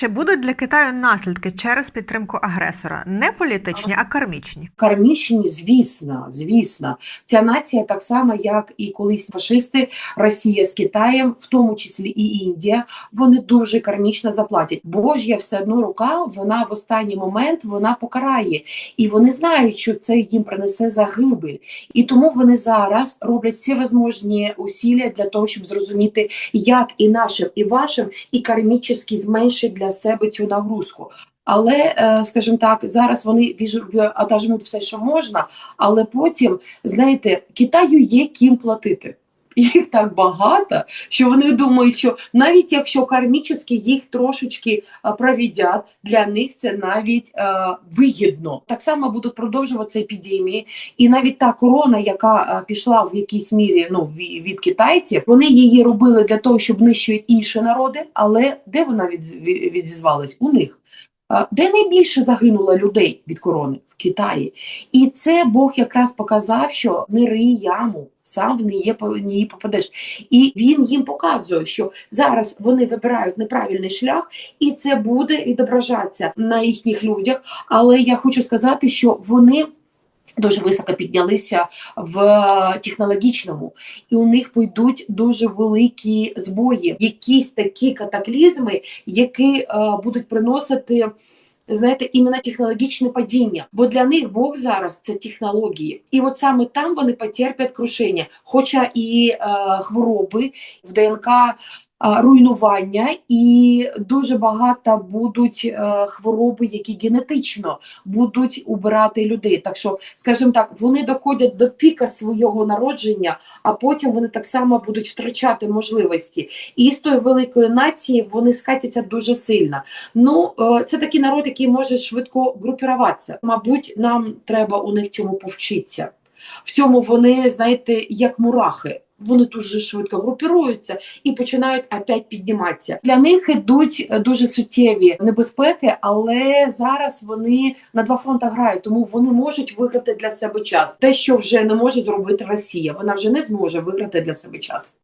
Чи будуть для Китаю наслідки через підтримку агресора? Не політичні, а кармічні. Кармічні, звісно, звісно, ця нація так само, як і колись фашисти, Росія з Китаєм, в тому числі і Індія, вони дуже кармічно заплатять. Божя все одно рука, вона в останній момент вона покарає, і вони знають, що це їм принесе загибель. І тому вони зараз роблять всі возможні усилля для того, щоб зрозуміти, як і нашим, і вашим, і кармічно зменшить для себе цю нагрузку. Але, е, скажімо так, зараз вони віж- в- отожмуть все, що можна, але потім, знаєте, Китаю є ким платити. Їх так багато, що вони думають, що навіть якщо кармічно їх трошечки провідять, для них це навіть е, вигідно. Так само будуть продовжуватися епідемії, і навіть та корона, яка пішла в якійсь мірі ну, ві- від китайців, вони її робили для того, щоб нищити інші народи. Але де вона відізвалась? У них. Де найбільше загинуло людей від корони в Китаї, і це Бог якраз показав, що не рий яму, сам в неї по- неї попадеш. І він їм показує, що зараз вони вибирають неправильний шлях, і це буде відображатися на їхніх людях. Але я хочу сказати, що вони. Дуже високо піднялися в технологічному, і у них пойдуть дуже великі збої, якісь такі катаклізми, які е, будуть приносити. Знаєте, іменно технологічне падіння, бо для них Бог зараз це технології, і от саме там вони потерпять крушення. Хоча і е, хвороби в ДНК руйнування, і дуже багато будуть е, хвороби, які генетично будуть убирати людей. Так що, скажімо так, вони доходять до піка свого народження, а потім вони так само будуть втрачати можливості. І з тої великої нації вони скатяться дуже сильно. Ну, е, це такий народ, який може швидко групіруватися. Мабуть, нам треба у них цьому повчитися. В цьому вони, знаєте, як мурахи. Вони дуже швидко групіруються і починають опять підніматися. Для них ідуть е, дуже суттєві небезпеки, але зараз вони на два фронти грають, тому вони можуть виграти для себе час. Те, що вже не може зробити Росія, вона вже не зможе виграти для себе час.